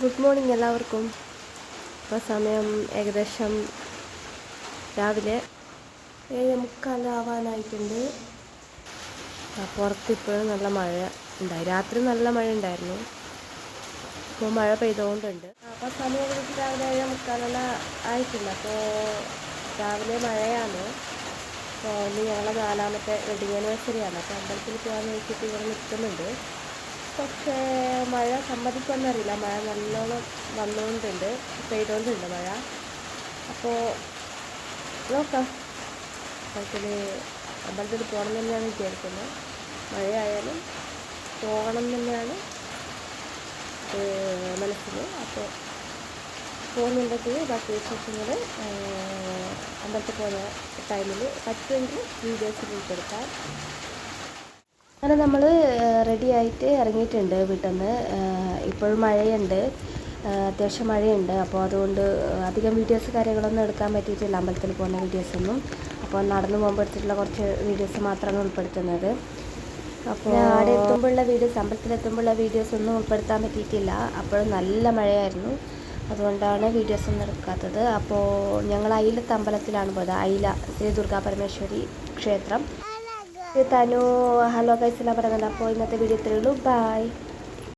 Good morning എല്ലാവർക്കും. ഇപ്പോൾ സമയം ഏകദേശം രാവിലെ ഏഴ് മുക്കാലാവാനായിട്ടുണ്ട് ആ, പുറത്ത് ഇപ്പോഴും നല്ല മഴ ഉണ്ടായി. രാത്രി നല്ല മഴ ഉണ്ടായിരുന്നു. ഇപ്പോൾ മഴ പെയ്തുകൊണ്ടുണ്ട് അപ്പോൾ സമയം ഏകദേശം രാവിലെ ഏഴ് മുക്കാലെല്ലാം ആയിട്ടില്ല അപ്പോൾ രാവിലെ മഴയാണ്. അപ്പോൾ ഇനി ഞങ്ങളെ നാലാമത്തെ വെഡിങ് ആനിവേഴ്സറിയാണ് അപ്പോൾ അമ്പലത്തിൽ പോകാൻ വെച്ചിട്ട് ഇവിടെ നിൽക്കുന്നുണ്ട്. പക്ഷേ മഴ സമ്മതിക്കുമെന്നറിയില്ല. മഴ നല്ലോണം വന്നുകൊണ്ടുണ്ട് പെയ്തുകൊണ്ടുണ്ട് മഴ. അപ്പോൾ നോക്കാം. നമുക്കിത് അമ്പലത്തിൽ പോകണം തന്നെയാണ് വിചാരിക്കുന്നത്. മഴയായാലും പോകണം തന്നെയാണ് മനസ്സിൽ അപ്പോൾ പോകുന്നുണ്ടെങ്കിൽ ബാക്കി വിശേഷങ്ങൾ അമ്പലത്തിൽ പോകുന്ന ടൈമിൽ പറ്റുമെങ്കിൽ വീഡിയോസിൽ ഉൾപ്പെടുത്താം അങ്ങനെ നമ്മൾ റെഡി ആയിട്ട് ഇറങ്ങിയിട്ടുണ്ട് വീട്ടിൽ നിന്ന് ഇപ്പോഴും മഴയുണ്ട്. അത്യാവശ്യം മഴയുണ്ട്. അപ്പോൾ അതുകൊണ്ട് അധികം വീഡിയോസ് കാര്യങ്ങളൊന്നും എടുക്കാൻ പറ്റിയിട്ടില്ല. അമ്പലത്തിൽ പോകുന്ന വീഡിയോസൊന്നും അപ്പോൾ നടന്നു പോകുമ്പോൾ എടുത്തിട്ടുള്ള കുറച്ച് വീഡിയോസ് മാത്രമാണ് ഉൾപ്പെടുത്തുന്നത്. അപ്പോൾ അവിടെ എത്തുമ്പോഴുള്ള വീഡിയോസ് അമ്പലത്തിലെത്തുമ്പോഴുള്ള വീഡിയോസ് ഒന്നും ഉൾപ്പെടുത്താൻ പറ്റിയിട്ടില്ല. അപ്പോഴും നല്ല മഴയായിരുന്നു. അതുകൊണ്ടാണ് വീഡിയോസ് ഒന്നും എടുക്കാത്തത്. അപ്പോൾ ഞങ്ങൾ അയിലത്ത് അമ്പലത്തിലാണ് പോയത്. അയില ശ്രീ ദുർഗാ പരമേശ്വരി ക്ഷേത്രം. തനു ഹലോ ഗൈസ് എല്ലാം പറയുന്നുണ്ട് അപ്പോൾ ഇന്നത്തെ വീഡിയോ ഇത്രയേ ഉള്ളൂ. ബൈ